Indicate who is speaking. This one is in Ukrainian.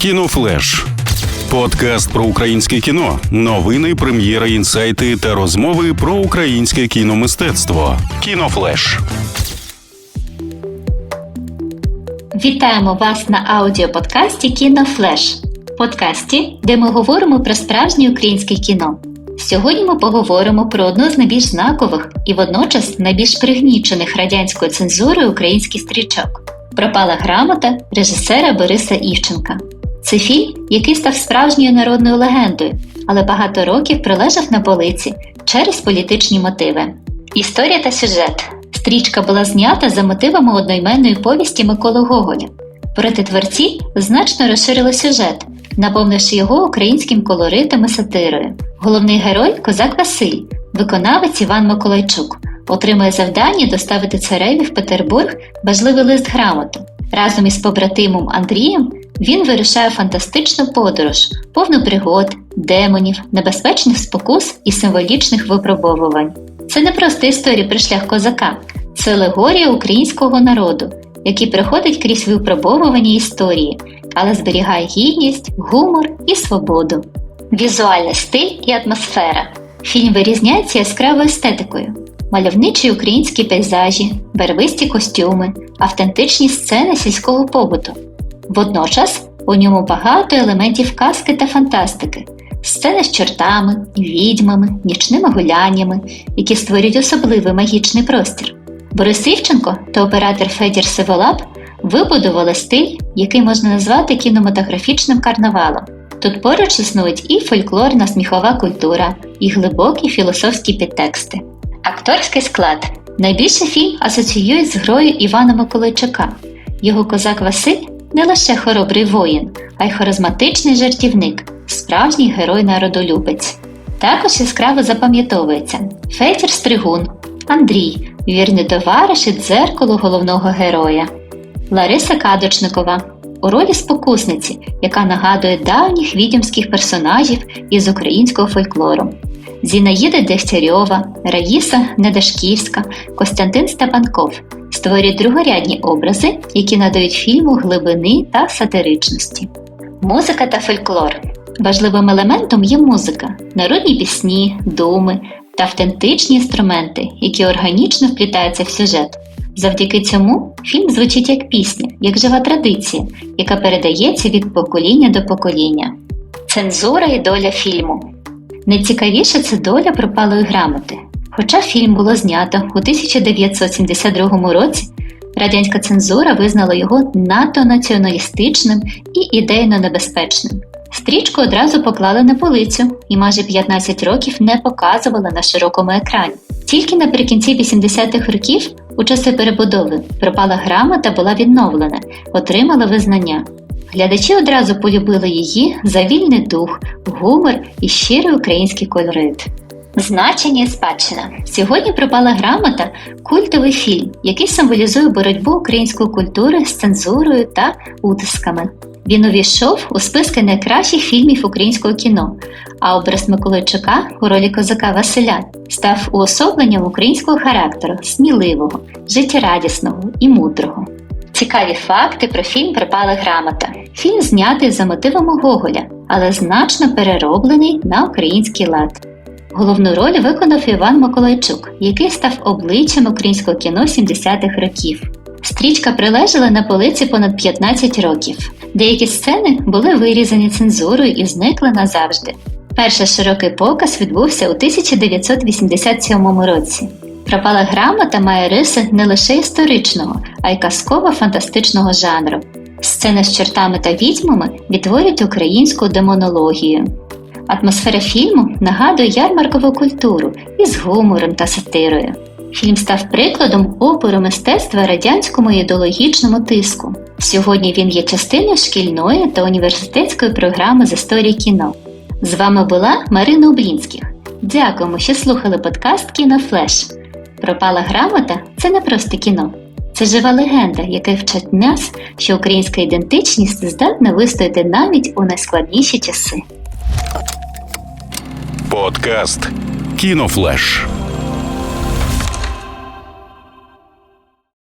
Speaker 1: Кінофлеш. Подкаст про українське кіно, новини, прем'єри, інсайти та розмови про українське кіномистецтво. Кінофлеш.
Speaker 2: Вітаємо вас на аудіоподкасті Кінофлеш. Подкасті, де ми говоримо про справжнє українське кіно. Сьогодні ми поговоримо про одну з найбільш знакових і водночас найбільш пригнічених радянською цензурою українських стрічок Пропала грамота режисера Бориса Івченка. Це фільм, який став справжньою народною легендою, але багато років пролежав на полиці через політичні мотиви. Історія та сюжет. Стрічка була знята за мотивами одноіменної повісті Миколи Гоголя. Проте творці значно розширили сюжет, наповнивши його українським колоритом і сатирою. Головний герой козак Василь, виконавець Іван Миколайчук, отримує завдання доставити цареві в Петербург важливий лист грамоту. Разом із побратимом Андрієм він вирішає фантастичну подорож, повну пригод, демонів, небезпечних спокус і символічних випробовувань. Це не просто історія про шлях козака, це алегорія українського народу, який проходить крізь випробовування історії, але зберігає гідність, гумор і свободу. Візуальний стиль і атмосфера. Фільм вирізняється яскравою естетикою, мальовничі українські пейзажі, барвисті костюми, автентичні сцени сільського побуту. Водночас у ньому багато елементів казки та фантастики, сцени з чортами, відьмами, нічними гуляннями, які створюють особливий магічний простір. Борис Івченко та оператор Федір Сиволап вибудували стиль, який можна назвати кінематографічним карнавалом. Тут поруч існують і фольклорна сміхова культура, і глибокі філософські підтексти. Акторський склад найбільше фільм асоціюють з грою Івана Миколайчука. Його козак Василь не лише хоробрий воїн, а й харизматичний жартівник, справжній герой народолюбець. Також яскраво запам'ятовується Федір Стригун, Андрій, вірний товариш і дзеркало головного героя, Лариса Кадочникова у ролі спокусниці, яка нагадує давніх відьомських персонажів із українського фольклору. Зінаїда Дегтярьова, Раїса Недашківська, Костянтин Степанков створюють другорядні образи, які надають фільму глибини та сатиричності. Музика та фольклор. Важливим елементом є музика, народні пісні, думи та автентичні інструменти, які органічно вплітаються в сюжет. Завдяки цьому фільм звучить як пісня, як жива традиція, яка передається від покоління до покоління. Цензура і доля фільму. Найцікавіше це доля пропалої грамоти. Хоча фільм було знято у 1972 році, радянська цензура визнала його надто націоналістичним і ідейно небезпечним. Стрічку одразу поклали на полицю і майже 15 років не показували на широкому екрані. Тільки наприкінці 80-х років, у часи перебудови, пропала грамота була відновлена, отримала визнання. Глядачі одразу полюбили її за вільний дух, гумор і щирий український колорит. Значення спадщина. Сьогодні пропала грамота культовий фільм, який символізує боротьбу української культури з цензурою та утисками. Він увійшов у списки найкращих фільмів українського кіно, а образ Миколайчука у ролі козака Василя став уособленням українського характеру, сміливого, життєрадісного і мудрого. Цікаві факти про фільм Пропала грамота. Фільм знятий за мотивами Гоголя, але значно перероблений на український лад. Головну роль виконав Іван Миколайчук, який став обличчям українського кіно 70-х років. Стрічка прилежала на полиці понад 15 років. Деякі сцени були вирізані цензурою і зникли назавжди. Перший широкий показ відбувся у 1987 році. Пропала грамота має риси не лише історичного, а й казково-фантастичного жанру. Сцени з чортами та відьмами відтворюють українську демонологію. Атмосфера фільму нагадує ярмаркову культуру із гумором та сатирою. Фільм став прикладом опору мистецтва радянському ідеологічному тиску. Сьогодні він є частиною шкільної та університетської програми з історії кіно. З вами була Марина Облінських. Дякуємо, що слухали подкаст Кінофлеш. Пропала грамота це не просто кіно. Це жива легенда, яка вчить нас, що українська ідентичність здатна вистояти навіть у найскладніші часи.
Speaker 1: Подкаст Кінофлеш.